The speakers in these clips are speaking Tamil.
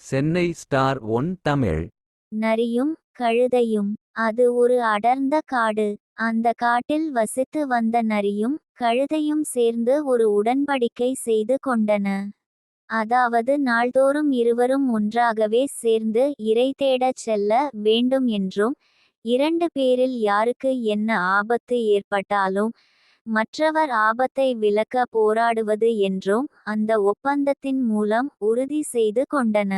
Chennai star one Tamil. நரியும் கழுதையும். அது ஒரு அடர்ந்த காடு. அந்த காட்டில் வசித்து வந்த நரியும் கழுதையும் சேர்ந்து ஒரு உடன்படிக்கை செய்து கொண்டன. அதாவது நாள்தோறும் இருவரும் ஒன்றாகவே சேர்ந்து இரை தேடச் செல்ல வேண்டும் என்றும் இரண்டு பேரில் யாருக்கு என்ன ஆபத்து ஏற்பட்டாலும் மற்றவர் ஆபத்தை விலக்க போராடுவது என்றும் அந்த ஒப்பந்தத்தின் மூலம் உறுதி செய்து கொண்டன.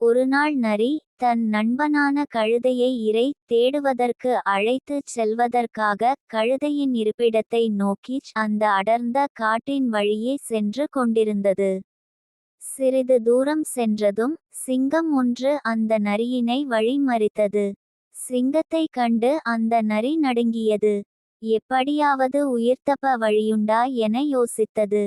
ஒருநாள் நரி தன் நண்பனான கழுதையை இரை தேடுவதற்கு அழைத்துச் செல்வதற்காக கழுதையின் இருப்பிடத்தை நோக்கி அந்த அடர்ந்த காட்டின் வழியே சென்று கொண்டிருந்தது. சிறிது தூரம் சென்றதும் சிங்கம் ஒன்று அந்த நரியினை வழிமறித்தது. சிங்கத்தை கண்டு அந்த நரி நடுங்கியது. எப்படியாவது உயிர்த்தப்ப வழியுண்டா என யோசித்தது.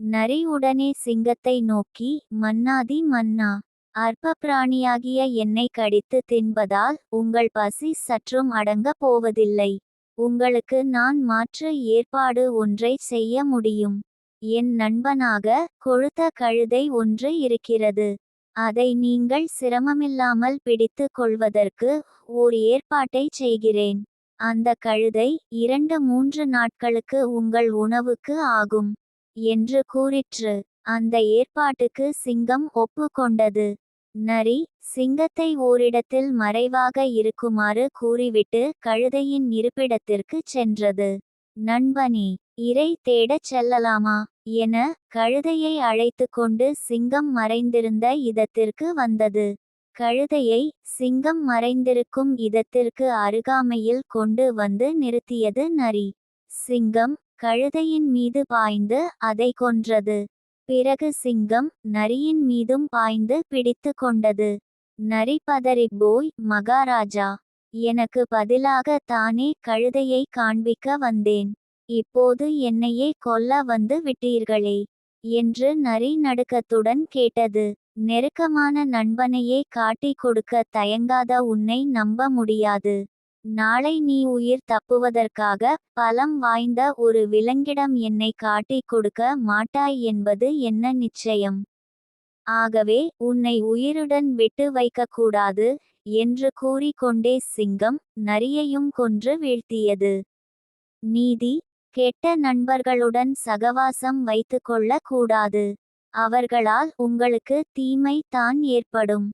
நரி உடனே சிங்கத்தை நோக்கி மன்னாதி மன்னா அற்ப பிராணியாகிய என்னை கடித்து தின்பதால் உங்கள் பசி சற்றும் அடங்கப் போவதில்லை. உங்களுக்கு நான் மாற்று ஏற்பாடு ஒன்றை செய்ய முடியும். என் நண்பனாக கொழுத்த கழுதை ஒன்று இருக்கிறது. அதை நீங்கள் சிரமமில்லாமல் பிடித்து கொள்வதற்கு ஓர் ஏற்பாட்டை செய்கிறேன். அந்த கழுதை இரண்டு மூன்று நாட்களுக்கு உங்கள் உணவுக்கு ஆகும் என்று கூறிற்று. அந்த ஏற்பாட்டுக்கு சிங்கம் ஒப்புக்கொண்டது. நரி சிங்கத்தை ஓரிடத்தில் மறைவாக இருக்குமாறு கூறிவிட்டு கழுதையின் இருப்பிடத்திற்கு சென்றது. நண்பனி இரை தேடச் செல்லலாமா? என கழுதையை அழைத்து கொண்டு சிங்கம் மறைந்திருந்த இதத்திற்கு வந்தது. கழுதையை சிங்கம் மறைந்திருக்கும் இடத்திற்கு அருகாமையில் கொண்டு வந்து நிறுத்தியது நரி. சிங்கம் கழுதையின் மீது பாய்ந்து அதை கொன்றது. பிறகு சிங்கம் நரியின் மீதும் பாய்ந்து பிடித்து கொண்டது. நரி பதறி போய் மகாராஜா எனக்கு பதிலாக தானே கழுதையை காண்பிக்க வந்தேன். இப்போது என்னையே கொல்ல வந்து விட்டீர்களே என்று நரி நடுக்கத்துடன் கேட்டது. நெருக்கமான நண்பனையே காட்டிக் கொடுக்க தயங்காத உன்னை நம்ப முடியாது. நாளை நீ உயிர் தப்புவதற்காக பலம் வாய்ந்த ஒரு விலங்கிடம் என்னை காட்டிக் கொடுக்க மாட்டாய் என்பது என்ன நிச்சயம்? ஆகவே உன்னை உயிருடன் விட்டு வைக்கக்கூடாது என்று கூறிக்கொண்டே சிங்கம் நரியையும் கொன்று வீழ்த்தியது. நீதி கெட்ட நண்பர்களுடன் சகவாசம் வைத்துக்கொள்ள கூடாது. அவர்களால் உங்களுக்கு தீமை தான் ஏற்படும்.